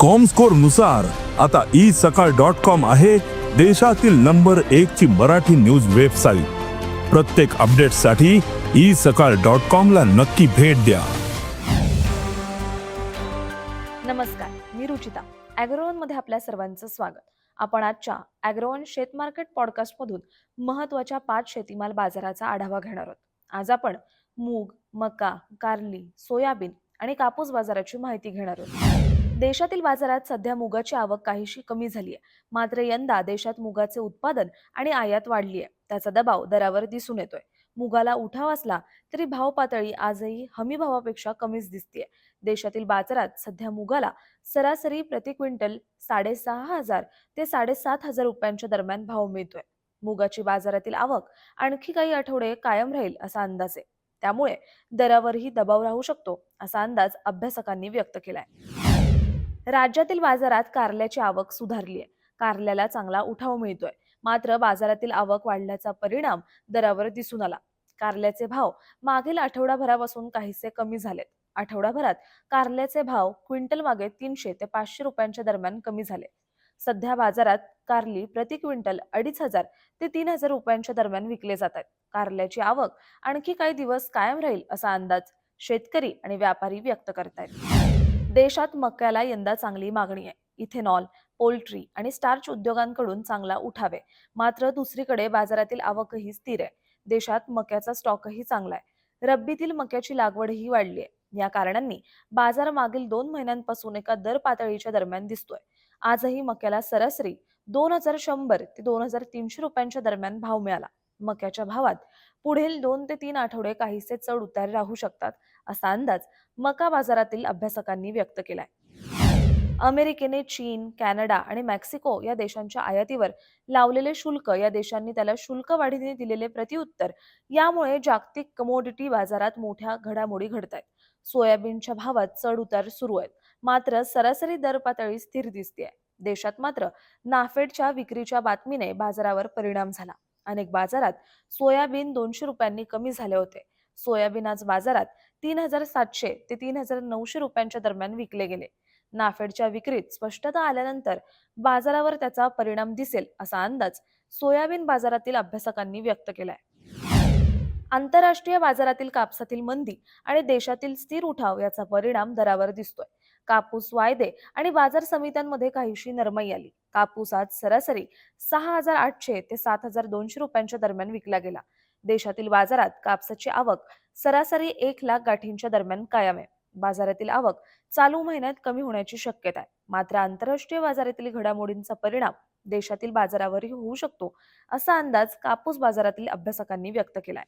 कॉमस्कोरनुसार आता ई सकाळ dot com आहे देशातील नंबर एक ची मराठी न्यूज वेबसाईट प्रत्येक अपडेटसाठी ई सकाळ डॉट कॉम ला नक्की भेट द्या. नमस्कार मी रुचिता अॅग्रोवनमध्ये आपल्या सर्वांचं स्वागत. आपण आजच्या ॲग्रोवन शेत मार्केट पॉडकास्टमधून महत्त्वाच्या पाच शेतीमाल बाजाराचा आढावा घेणार आहोत. आज आपण मूग मका कारली सोयाबीन आणि कापूस बाजाराची माहिती घेणार आहोत. देशातील बाजारात सध्या मुगाची आवक काहीशी कमी झाली आहे. मात्र यंदा देशात मुगाचे उत्पादन आणि आयात वाढली आहे. त्याचा दबाव दरावर दिसून येतोय. मुगाला उठाव असला तरी भाव पातळी आजही हमी भावापेक्षा कमीच दिसतीये. देशातील बाजारात सध्या मुगाला सरासरी प्रति क्विंटल साडेसहा हजार ते साडेसात हजार रुपयांच्या दरम्यान भाव मिळतोय. मुगाची बाजारातील आवक आणखी काही आठवडे कायम राहील असा अंदाज आहे. त्यामुळे दरावरही दबाव राहू शकतो असा अंदाज अभ्यासकांनी व्यक्त केलाय. राज्यातील बाजारात कारल्याची आवक सुधारली आहे कारल्याला चांगला उठाव मिळतोय. मात्र बाजारातील आवक वाढल्याचा परिणाम दरावर दिसून आला. कारल्याचे भाव मागील आठवडाभरापासून काहीसे कमी झालेत. आठवडाभरात कारल्याचे भाव क्विंटल मागे तीनशे ते पाचशे रुपयांच्या दरम्यान कमी झाले. सध्या बाजारात कारली प्रति क्विंटल अडीच हजार ते तीन हजार रुपयांच्या दरम्यान विकले जात आहेत. कारल्याची आवक आणखी काही दिवस कायम राहील असा अंदाज शेतकरी आणि व्यापारी व्यक्त करतायत. देशात मक्याला यंदा चांगली मागणी आहे. इथेनॉल पोल्ट्री आणि स्टार्च उद्योगांकडून चांगला उठावे. मात्र दुसरीकडे बाजारातील आवकही स्थिर आहे. देशात मक्याचा स्टॉकही चांगला आहे. रब्बीतील मक्याची लागवडही वाढली आहे. या कारणांनी बाजार मागील दोन महिन्यांपासून एका दर पातळीच्या दरम्यान दिसतोय. आजही मक्याला सरासरी दोन हजार शंभर ते दोन हजार तीनशे रुपयांच्या दरम्यान भाव मिळाला. मक्याच्या भावात. पुढील दोन ते तीन आठवडे काहीसे चढ उतार राहू शकतात असा अंदाज मका बाजारातील अभ्यासकांनी व्यक्त केलाय. अमेरिकेने चीन कॅनडा आणि मेक्सिको या देशांच्या आयातीवर लावलेले शुल्क या देशांनी त्याला शुल्क वाढीने दिलेले प्रतिउत्तर यामुळे जागतिक कमोडिटी बाजारात मोठ्या घडामोडी घडत आहेत सोयाबीनच्या भावात चढ उतार सुरू आहेत. मात्र सरासरी दर पातळी स्थिर दिसते देशात मात्र नाफेडच्या विक्रीच्या बातमीने बाजारावर परिणाम झाला. अनेक बाजारात सोयाबीन दोनशे रुपयांनी कमी झाले होते. सोयाबीन आज बाजारात तीन हजार सातशे ते तीन हजार नऊशे रुपयांच्या दरम्यान विकले गेले. नाफेडच्या विक्रीत स्पष्टता आल्यानंतर बाजारावर त्याचा परिणाम दिसेल असा अंदाज सोयाबीन बाजारातील अभ्यासकांनी व्यक्त केलाय. आंतरराष्ट्रीय बाजारातील कापसातील मंदी आणि देशातील स्थिर उठाव याचा परिणाम दरावर दिसतोय. कापूस वायदे आणि बाजार समित्यांमध्ये काहीशी नरमाई आली. कापूस आज सरासरी सहा हजार आठशे ते सात हजार दोनशे रुपयांच्या दरम्यान विकला गेला. देशातील बाजारात कापसाची आवक सरासरी एक लाख गाठींच्या दरम्यान कायम आहे. बाजारातील आवक चालू महिन्यात कमी होण्याची शक्यता आहे. मात्र आंतरराष्ट्रीय बाजारातील घडामोडींचा परिणाम देशातील बाजारावरही होऊ शकतो असा अंदाज कापूस बाजारातील अभ्यासकांनी व्यक्त केलाय.